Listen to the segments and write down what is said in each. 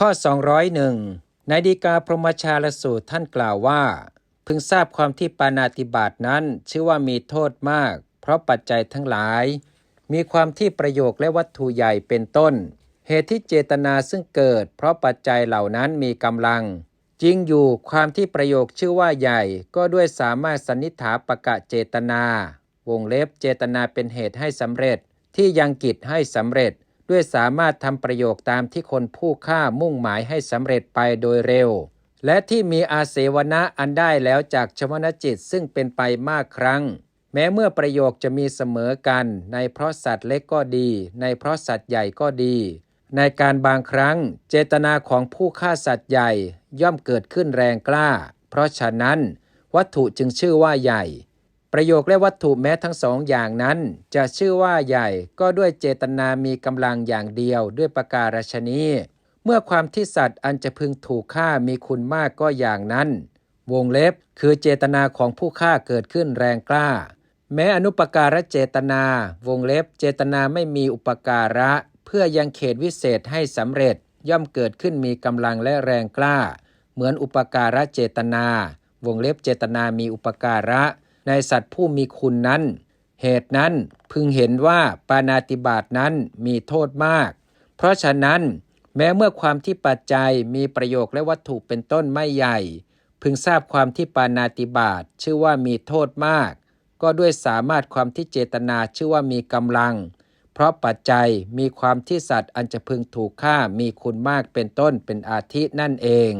ข้อ 201 ในดีกาพรหมชาลสูตรท่านกล่าวว่า พึงทราบความที่ปานาติบาตนั้นชื่อว่ามีโทษมาก เพราะปัจจัยทั้งหลาย มีความที่ประโยคและวัตถุใหญ่เป็นต้น เหตุที่เจตนาซึ่งเกิด เพราะปัจจัยเหล่านั้นมีกำลัง จริงอยู่ความที่ประโยคชื่อว่าใหญ่ ก็ด้วยสามารถสันนิษฐาประกะเจตนา วงเล็บเจตนาเป็นเหตุให้สำเร็จที่ยังกิจให้สำเร็จ ด้วยสามารถทำประโยคตามที่คนผู้ฆ่ามุ่งหมายให้สำเร็จไปโดยเร็ว และที่มีอาเสวนะอันได้แล้วจากชวนจิตซึ่งเป็นไปมากครั้ง แม้เมื่อประโยคจะมีเสมอกัน ในเพราะสัตว์เล็กก็ดี ในเพราะสัตว์ใหญ่ก็ดี ในการบางครั้ง เจตนาของผู้ฆ่าสัตว์ใหญ่ย่อมเกิดขึ้นแรงกล้า เพราะฉะนั้น วัตถุจึงชื่อว่าใหญ่ ประโยคและวัตถุแม้ทั้งสองอย่างนั้น จะชื่อว่าใหญ่ก็ด้วยเจตนามีกำลังอย่างเดียวด้วยประการฉนี้เมื่อความที่สัตว์อันจะพึงถูกฆ่ามีคุณมากก็อย่างนั้น วงเล็บคือเจตนาของผู้ฆ่าเกิดขึ้นแรงกล้า แม้อนุปการะเจตนา วงเล็บเจตนาไม่มีอุปการะ เพื่อยังเขตวิเศษให้สำเร็จ ย่อมเกิดขึ้นมีกำลังและแรงกล้า เหมือนอุปการะเจตนา วงเล็บเจตนามีอุปการะ ในสัตว์ผู้มีคุณนั้น เหตุนั้นพึงเห็นว่าปานาติบาตนั้นมีโทษมาก เพราะฉะนั้น แม้เมื่อความที่ปัจจัยมีประโยคและวัตถุเป็นต้นไม่ใหญ่ พึงทราบความที่ปานาติบาตชื่อว่ามีโทษมาก ก็ด้วยสามารถความที่เจตนาชื่อว่ามีกำลัง เพราะปัจจัยมีความที่สัตว์อันจะพึงถูกฆ่ามีคุณมากเป็นต้นเป็นอาทินั่นเอง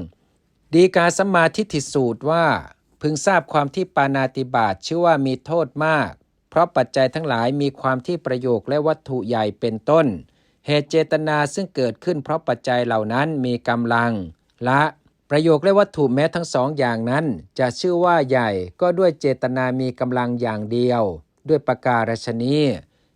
ดีกาสมมาทิฏฐิสูตรว่า พึงทราบความที่ปานาติบาตชื่อว่ามีโทษมาก เพราะปัจจัยทั้งหลายมีความที่ประโยคและวัตถุใหญ่เป็นต้น เหตุเจตนาซึ่งเกิดขึ้นเพราะปัจจัยเหล่านั้นมีกำลัง ละประโยคและวัตถุแม้ทั้งสองอย่างนั้น จะชื่อว่าใหญ่ก็ด้วยเจตนามีกำลังอย่างเดียว ด้วยประการฉนี้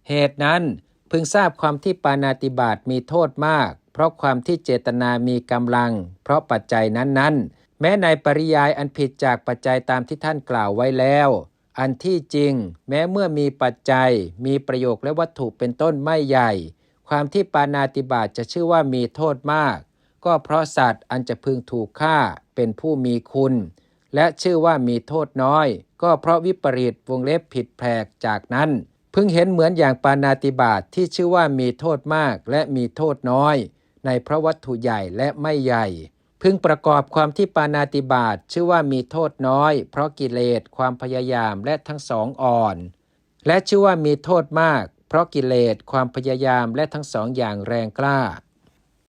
เหตุนั้นพึงทราบความที่ปานาติบาตมีโทษมาก เพราะความที่เจตนามีกำลัง เพราะปัจจัยนั้นๆ แม้ในปริยายอันผิดจากปัจจัยตามที่ท่านกล่าวไว้แล้ว อันที่จริง แม้เมื่อมีปัจจัย มีประโยคและวัตถุเป็นต้นไม่ใหญ่ ความที่ปานาติบาตจะชื่อว่ามีโทษมาก ก็เพราะสัตว์อันจะพึงถูกฆ่าเป็นผู้มีคุณ และชื่อว่ามีโทษน้อย ก็เพราะวิปริตวงเล็บผิดแผกจากนั้นพึงเห็นเหมือนอย่างปานาติบาตที่ชื่อว่ามีโทษมากและมีโทษน้อย ในพระวัตถุใหญ่และไม่ใหญ่ พึงประกอบความที่ปานาติบาตชื่อว่ามีโทษน้อย เพราะกิเลสความพยายามและทั้งสองอ่อน และชื่อว่ามีโทษมาก เพราะกิเลสความพยายามและทั้งสองอย่างแรงกล้า